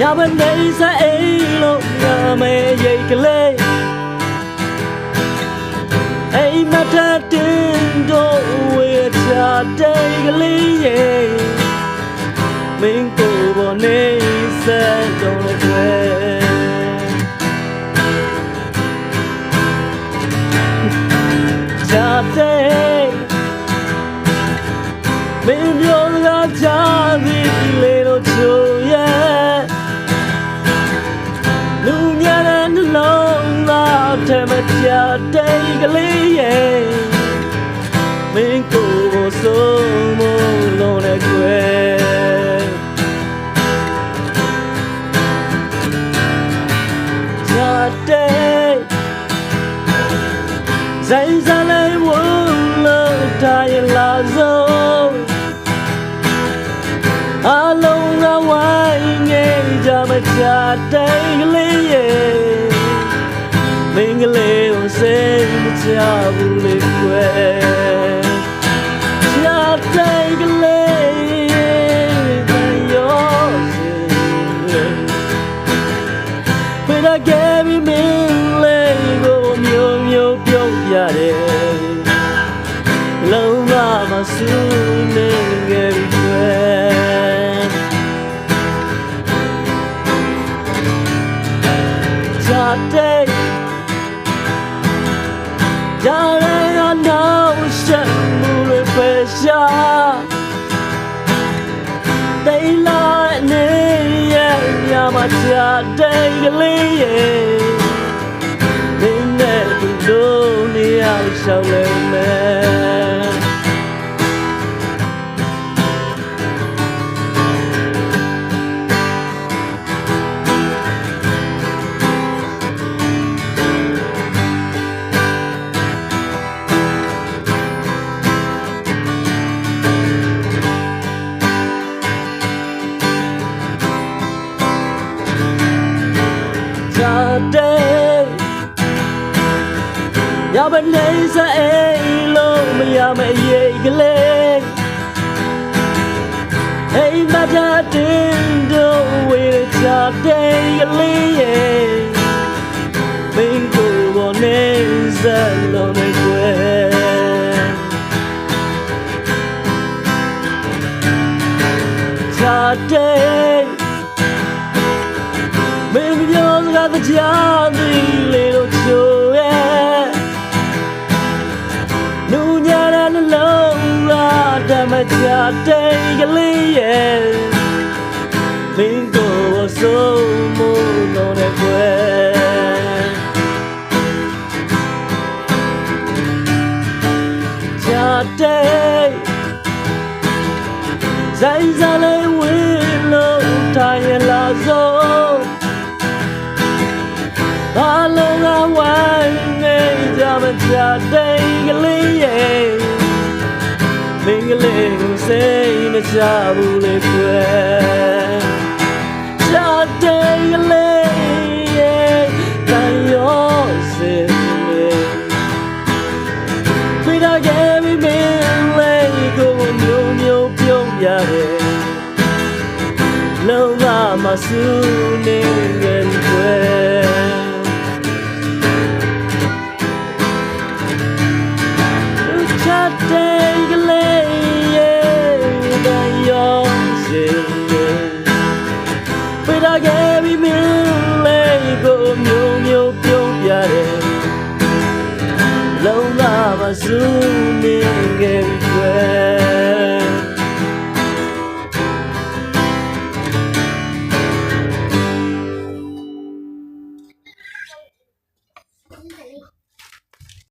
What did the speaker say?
ညမနေစအိမ်လို့ငါမဲရိတ်ကလေးအိမ်မထတင်တော့ဝေချာတိတ်ကလေးရဲ့မင်းကိုယ်ပေါ်နေစတော့လေကွယ်ချာတိတ်မင်း သားထဲမှာချာတိတ်ကလေးရဲ့မင်းကိုယ်ကိုစိုးမလို့လေကွယ်ချာတိတ်ဇိုင်းစားလေးဝလို့ထားရလာဆုံးအလုံးကဝိုင်းငယ် ကြမချတိတ်ကလေးရဲ့မင်းကလေးကိုစိတ်မချဘူးလေကွယ်ချတိတ်ကလေးရဲ့ရောစင် When I gave him in Lego မျိုးမျိုးပြုံးပြတယ်လုံးဝမဆူ ဂျာရရနောက်ဆက်မှုတွေ ညမနေစအိမ်လို့မရမရိတ်ကလေးအိမ်မတတင်တို့ဝေချာတဲ့ကလေးရဲ့မင်းကိုယ်ပေါ်နေစလုံးနဲ့ကွယ်ချာတဲ့မင်းပြောစကားတ သားဓမ္မချတဲ့ကလေးရဲ့မင်းကိုယ်ဆုံးမလို့နဲ့ကွယ်ချတဲ့ဇိုင်းစားလေးဝင်းလို့တိုင်းရလာဆုံးအလုံးကဝိုင်းနေကြမကြတဲ့ ကလေးကိုစိတ်မချဘူးလေကွယ်ချတဲ့ကလေးရဲ့တန်ရောစင်လေပြတာခဲ့ပြီးမင်းလေးကိုမျိုးမျိုးပြုံးပြတယ်လုံးဝမဆူနေင zooming everywhere.